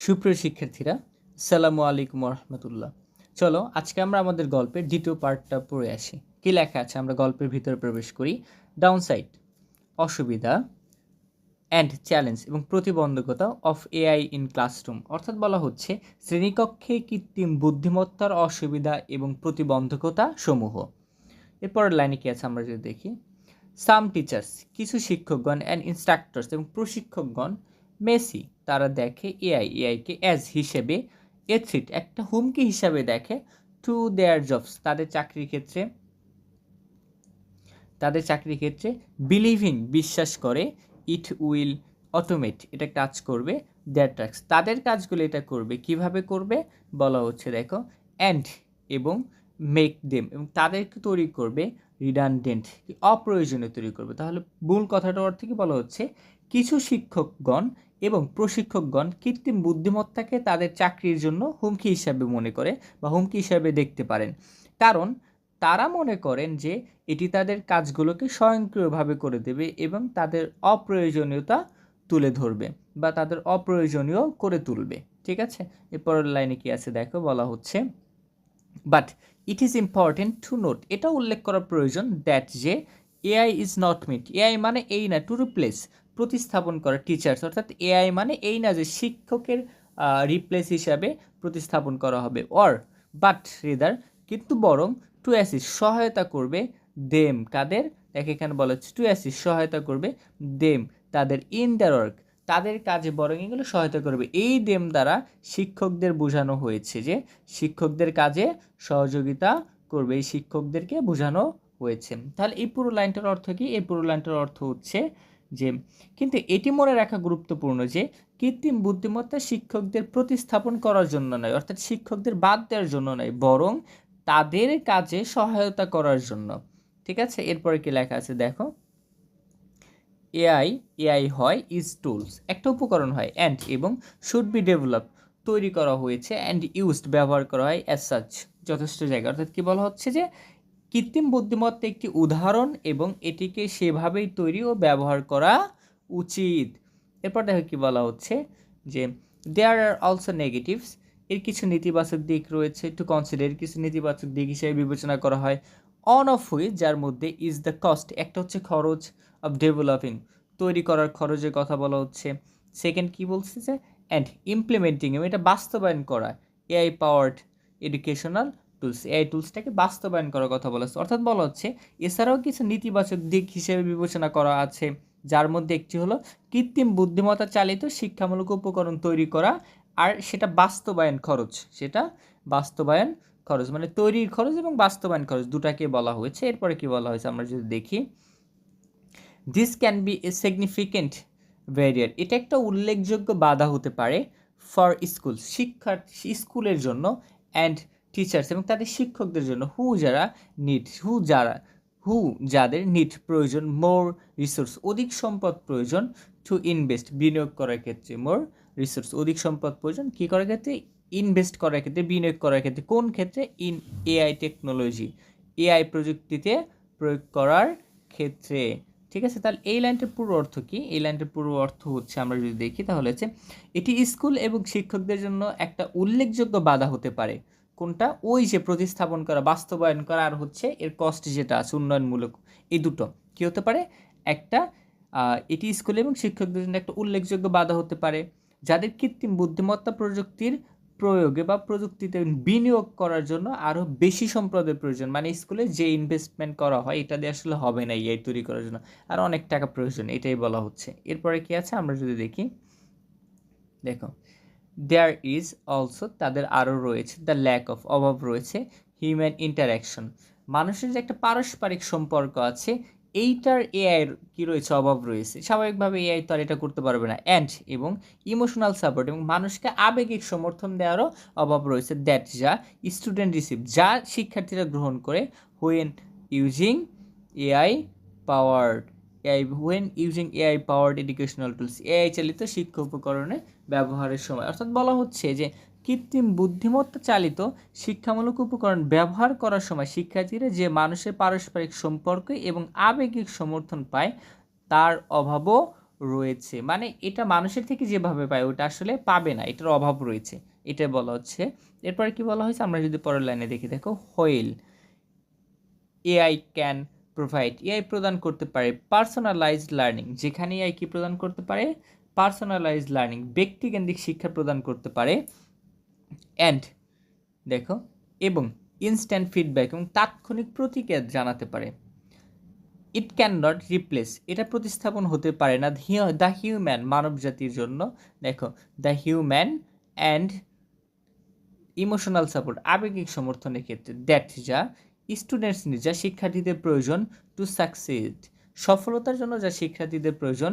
সুপ্রিয় শিক্ষার্থীরা, সালামু আলাইকুম রহমতুল্লাহ চলো, আজকে আমরা আমাদের গল্পের দ্বিতীয় পার্টটা পড়ে আসি। কি লেখা আছে? আমরা গল্পের ভিতরে প্রবেশ করি। ডাউন সাইড অসুবিধা অ্যান্ড চ্যালেঞ্জ এবং প্রতিবন্ধকতা অফ এআই ইন ক্লাসরুম অর্থাৎ বলা হচ্ছে, শ্রেণীকক্ষে কৃত্রিম বুদ্ধিমত্তার অসুবিধা এবং প্রতিবন্ধকতা সমূহ। এরপরের লাইনে কি আছে? আমরা যদি দেখি। সাম টিচার্স কিছু শিক্ষকগণ অ্যান্ড ইনস্ট্রাক্টরস এবং প্রশিক্ষকগণ মেসি তারা দেখে এআই এআইকে অ্যাজ হিসেবে এ থ্রিট একটা হুমকি হিসাবে দেখে টু দেয়ার জবস তাদের চাকরির ক্ষেত্রে। তাদের চাকরির ক্ষেত্রে বিলিভিং বিশ্বাস করে ইট উইল অটোমেট এটা কাজ করবে দেয়ার টাস্ক তাদের কাজগুলো এটা করবে, কীভাবে করবে? বলা হচ্ছে দেখো অ্যান্ড এবং মেক দেম এবং তাদেরকে তৈরি করবে রিডান্ডেন্ট অপ্রয়োজনীয় তৈরি করবে। তাহলে মূল কথাটার অর্থ কি? বলা হচ্ছে, কিছু শিক্ষকগণ এবং প্রশিক্ষকগণ কৃত্রিম বুদ্ধিমত্তাকে তাদের চাকরির জন্য হুমকি হিসাবে মনে করে বা হুমকি হিসাবে দেখতে পারেন। কারণ তারা মনে করেন যে এটি তাদের কাজগুলোকে স্বয়ংক্রিয়ভাবে করে দেবে এবং তাদের অপ্রয়োজনীয়তা তুলে ধরবে বা তাদের অপ্রয়োজনীয় করে তুলবে। ঠিক আছে? এরপরের লাইনে কি আছে? দেখো, বলা হচ্ছে but it is important to note এটা উল্লেখ করা প্রয়োজন দ্যাট যে AI is not meet AI মানে এই না টু রিপ্লেস প্রতিস্থাপন করা টিচার্স অর্থাৎ এআই মানে এই না যে শিক্ষকের রিপ্লেস হিসাবে প্রতিস্থাপন করা হবে। অর বাট রেদার কিন্তু বরং টু অ্যাসিস সহায়তা করবে দেম কাদের দেখে এখানে বলা হচ্ছে টু অ্যাসিস সহায়তা করবে দেম তাদের ইন দ্য ওয়ার্ক তাদের কাজে বরং এগুলো সহায়তা করবে। এই দেম দ্বারা শিক্ষকদের বোঝানো হয়েছে যে শিক্ষকদের কাজে সহযোগিতা করবে, এই শিক্ষকদেরকে বোঝানো হয়েছে। তাহলে এই পুরো লাইনটার অর্থ কি? এই পুরো লাইনটার অর্থ হচ্ছে যে, কিন্তু এটি মনে রাখা গুরুত্বপূর্ণ যে, কৃত্রিম বুদ্ধিমত্তা শিক্ষকদের প্রতিস্থাপন করার জন্য নয়, অর্থাৎ শিক্ষকদের বাদ দেওয়ার জন্য নয়, বরং তাদের কাজে সহায়তা করার জন্য। ঠিক আছে? এরপরে কি লেখা আছে? দেখো। এআই এআই হয় ইজ টুলস। একটা উপকরণ হয় অ্যান্ড এবং শুড বি ডেভেলপ তৈরি করা হয়েছে অ্যান্ড ইউজড, ব্যবহার করা হয় অ্যাজ সাচ। যথেষ্ট জায়গা। অর্থাৎ কী বলা হচ্ছে যে কৃত্রিম বুদ্ধিমত্তা একটি উদাহরণ এবং এটিকে সেভাবেই তৈরি ও ব্যবহার করা উচিত। এরপর দেখো কি বলা হচ্ছে যে দেয়ার আর অলসো নেগেটিভস এর কিছু নেতিবাচক দিক রয়েছে টু কনসিডার কিছু নেতিবাচক দিক হিসেবে বিবেচনা করা হয়। অন অফ হুইচ যার মধ্যে ইজ দ্য কস্ট একটা হচ্ছে খরচ অফ ডেভেলপিং তৈরি করার খরচের কথা বলা হচ্ছে। সেকেন্ড কি বলছে যে অ্যান্ড ইমপ্লিমেন্টিং এটা বাস্তবায়ন করা। AI powered educational tools AI টুলসটাকে বাস্তবায়ন করার কথা বলা হচ্ছে। অর্থাৎ বলা হচ্ছে, এছাড়াও কিছু নেতিবাচক দিক হিসেবে বিবেচনা করা আছে, যার মধ্যে একটি হলো কৃত্রিম বুদ্ধিমত্তা চালিত শিক্ষামূলক উপকরণ তৈরি করা আর সেটা বাস্তবায়ন খরচ। সেটা বাস্তবায়ন খরচ মানে তৈরির খরচ এবং বাস্তবায়ন খরচ দুটাকে বলা হয়েছে। এরপরে কি বলা হয়েছে আমরা যদি দেখি this can be a significant barrier এটা একটা উল্লেখযোগ্য বাধা হতে পারে ফর স্কুল শিক্ষার, স্কুলের জন্য অ্যান্ড টিচার্স এবং তাদের শিক্ষকদের জন্য হু যারা নিড হু যারা হু যাদের নিড প্রয়োজন মোর রিসোর্স অধিক সম্পদ প্রয়োজন টু ইনভেস্ট বিনিয়োগ করার ক্ষেত্রে মোর রিসোর্স অধিক সম্পদ প্রয়োজন, কী করার ক্ষেত্রে? ইনভেস্ট করার ক্ষেত্রে, বিনিয়োগ করার ক্ষেত্রে, কোন ক্ষেত্রে? ইন এআই টেকনোলজি এআই প্রযুক্তিতে প্রয়োগ করার ক্ষেত্রে। ঠিক আছে, তাহলে এই লাইনটার পুরো অর্থ কি? এই লাইনটার পুরো অর্থ হচ্ছে, আমরা যদি দেখি তাহলে হচ্ছে, এটি স্কুল এবং শিক্ষকদের জন্য একটা উল্লেখযোগ্য বাধা হতে পারে। কোনটা? ওই যে প্রতিস্থাপন করা, বাস্তবায়ন করা, আর হচ্ছে এর কস্ট যেটা আছে, উন্নয়নমূলক। এই দুটো। কী হতে পারে? একটা এটি স্কুল এবং শিক্ষকদের জন্য একটা উল্লেখযোগ্য বাধা হতে পারে, যাদের কৃত্রিম বুদ্ধিমত্তা প্রযুক্তির প্রয়োগে বা প্রযুক্তিতে বিনিয়োগ করার জন্য আরও বেশি সম্পদের প্রয়োজন। মানে স্কুলে যে ইনভেস্টমেন্ট করা হয়, এটা দিয়ে আসলে হবে না এই তৈরি করার জন্য। আর অনেক টাকা প্রয়োজন, এটাই বলা হচ্ছে। এরপরে কি আছে? আমরা যদি দেখি। দেখো দেয়ার ইজ অলসো তাদের আরও রয়েছে দ্য ল্যাক অফ অভাব রয়েছে হিউম্যান ইন্টারাকশন মানুষের যে একটা পারস্পরিক সম্পর্ক আছে, এইটার এআইয়ের কী রয়েছে, অভাব রয়েছে। স্বাভাবিকভাবে এআই তো আর এটা করতে পারবে না। অ্যান্ড এবং ইমোশনাল সাপোর্ট এবং মানুষকে আবেগিক সমর্থন দেওয়ারও অভাব রয়েছে। দ্যাট যা স্টুডেন্ট রিসিভ যা শিক্ষার্থীরা গ্রহণ করে when using AI powered AI when using AI powered educational tools AI চালিত শিক্ষা উপকরণে ব্যবহারের সময়। অর্থাৎ বলা হচ্ছে যে, কৃত্রিম বুদ্ধিমত্তা চালিত শিক্ষামূলক উপকরণ ব্যবহার করার সময় শিক্ষার্থীরা যে মানুষের পারস্পরিক সম্পর্ক এবং আবেগিক সমর্থন পায়, তার অভাবও রয়েছে। মানে এটা মানুষের থেকে যেভাবে পায়, ওটা আসলে পাবে না, এটার অভাব রয়েছে, এটা বলা হচ্ছে। এরপরে কি বলা হয়েছে? আমরা যদি পরের লাইনে দেখি, দেখো, while, AI can provide, AI প্রদান করতে পারে পার্সোনালাইজড লার্নিং যেখানে এআই কি প্রদান করতে পারে? পার্সোনালাইজড লার্নিং ব্যক্তিকেন্দ্রিক শিক্ষা প্রদান করতে পারে। অ্যান্ড দেখো, এবং ইনস্ট্যান্ট ফিডব্যাক এবং তাৎক্ষণিক প্রতিক্রিয়া জানাতে পারে। ইট ক্যান নট রিপ্লেস এটা প্রতিস্থাপন হতে পারে না। দ্য হিউম্যান মানব জাতির জন্য। দেখো the human and emotional support আবেগিক সমর্থনের ক্ষেত্রে। দ্যাট যা স্টুডেন্টস যা শিক্ষার্থীদের প্রয়োজন টু সাকসিড সফলতার জন্য যা শিক্ষার্থীদের প্রয়োজন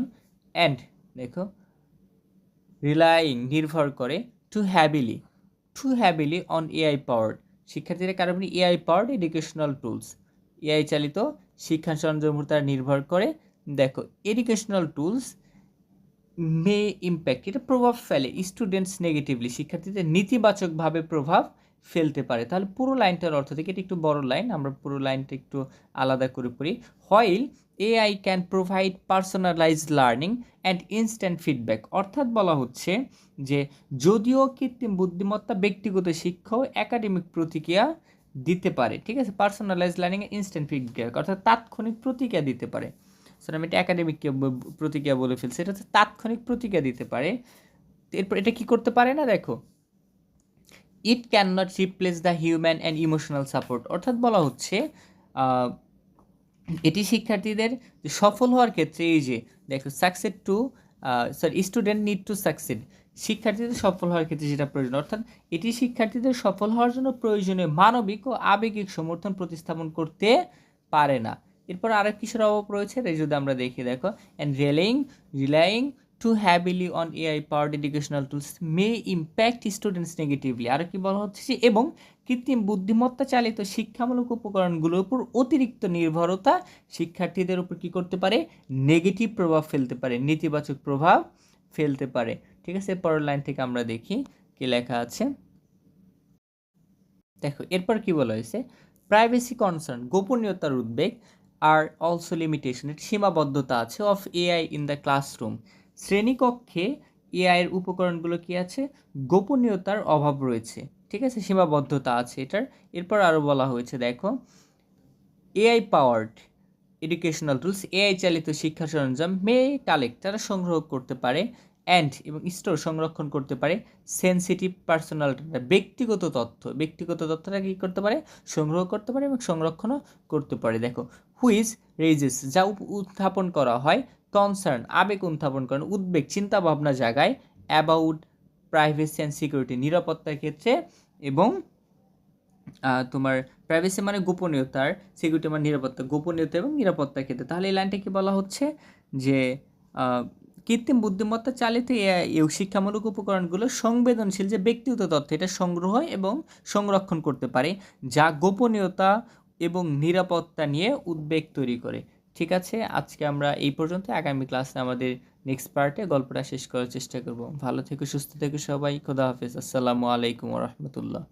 অ্যান্ড দেখো রিলাইং নির্ভর করে to heavily to heavily on AI powered শিক্ষার্থীরা কারণ AI powered educational tools AI চালিত শিক্ষা সরঞ্জাম তারা নির্ভর করে। দেখো এডুকেশনাল টুলস মে ইম্প্যাক্ট এটা প্রভাব ফেলে স্টুডেন্টস নেগেটিভলি শিক্ষার্থীদের নেতিবাচকভাবে প্রভাব ফেলতে পারে। তাহলে পুরো লাইনটার অর্থ থেকে, এটা একটু বড় লাইন, আমরা পুরো লাইনটা একটু আলাদা করে পড়ি। While AI can provide personalise learning and instant feedback অর্থাৎ বলা হচ্ছে যে, যদিও কৃত্রিম বুদ্ধিমত্তা ব্যক্তিগত শিক্ষা ও একাডেমিক প্রতিক্রিয়া দিতে পারে, ঠিক আছে? পার্সোনালাইজ লার্নিং ইনস্ট্যান্ট ফিডব্যাক অর্থাৎ তাৎক্ষণিক প্রতিক্রিয়া দিতে পারে। স্যার আমি এটা একাডেমিক প্রতিক্রিয়া বলে ফেলছি, এটা হচ্ছে তাৎক্ষণিক প্রতিক্রিয়া দিতে পারে। এরপর এটা কি করতে পারে না? দেখো it can not replace the human and emotional support অর্থাৎ বলা হচ্ছে এটি শিক্ষার্থীদের সফল হওয়ার ক্ষেত্রে এই যে, দেখো succeed to sorry student need to succeed শিক্ষার্থীদের সফল হওয়ার ক্ষেত্রে যেটা প্রয়োজন। অর্থাৎ এটি শিক্ষার্থীদের সফল হওয়ার জন্য প্রয়োজনীয় মানবিক ও আবেগিক সমর্থন প্রতিস্থাপন করতে পারে না। এরপর আরেক কিসের অভাব রয়েছে? যদি আমরা দেখি, দেখো and railing relying to heavily on AI powered educational tools may impact students negatively আরও কি বলা হচ্ছে? এবং কৃত্রিম বুদ্ধিমত্তা চালিত শিক্ষামূলক উপকরণগুলোর উপর অতিরিক্ত নির্ভরতা শিক্ষার্থীদের উপর কী করতে পারে? নেগেটিভ প্রভাব ফেলতে পারে, নেতিবাচক প্রভাব ফেলতে পারে। ঠিক আছে, পরের লাইন থেকে আমরা দেখি কি লেখা আছে। দেখো, এরপর কি বলা হয়েছে? প্রাইভেসি কনসার্ন গোপনীয়তার উদ্বেগ আর অলসো লিমিটেশন সীমাবদ্ধতা আছে of AI in the classroom শ্রেণীকক্ষে এআইয়ের উপকরণগুলো কি আছে? গোপনীয়তার অভাব রয়েছে। ঠিক আছে? সীমাবদ্ধতা আছে এটার। এরপর আরও বলা হয়েছে, দেখো। AI powered educational tools AI চালিত শিক্ষা সরঞ্জাম মে কালেক্ট তারা সংগ্রহ করতে পারে অ্যান্ড এবং স্টোর সংরক্ষণ করতে পারে সেন্সিটিভ পার্সোনাল ব্যক্তিগত তথ্য। ব্যক্তিগত তথ্যটা কী করতে পারে? সংগ্রহ করতে পারে এবং সংরক্ষণও করতে পারে। দেখো হুইজ রেজেস যা উত্থাপন করা হয় কনসার্ন আবেগ উত্থাপন করেন, উদ্বেগ চিন্তা ভাবনা জাগায় অ্যাবাউট প্রাইভেসি অ্যান্ড সিকিউরিটি নিরাপত্তার ক্ষেত্রে এবং তোমার প্রাইভেসি মানে গোপনীয়তার সিকিউরিটি মানে নিরাপত্তা, গোপনীয়তা এবং নিরাপত্তার ক্ষেত্রে। তাহলে এই লাইনটা কি বলা হচ্ছে? যে কৃত্রিম বুদ্ধিমত্তা চালিত এই শিক্ষামূলক উপকরণগুলো সংবেদনশীল যে ব্যক্তিগত তথ্য, এটা সংগ্রহ এবং সংরক্ষণ করতে পারে, যা গোপনীয়তা এবং নিরাপত্তা নিয়ে উদ্বেগ তৈরি করে। ঠিক আছে, আজকে আমরা এই পর্যন্ত। আগামী ক্লাসে আমাদের নেক্সট পার্টে গল্পটা শেষ করার চেষ্টা করব। ভালো থেকো, সুস্থ থেকো সবাই। খোদা হাফেজ। আসসালামু আলাইকুম রহমতুল্লাহ।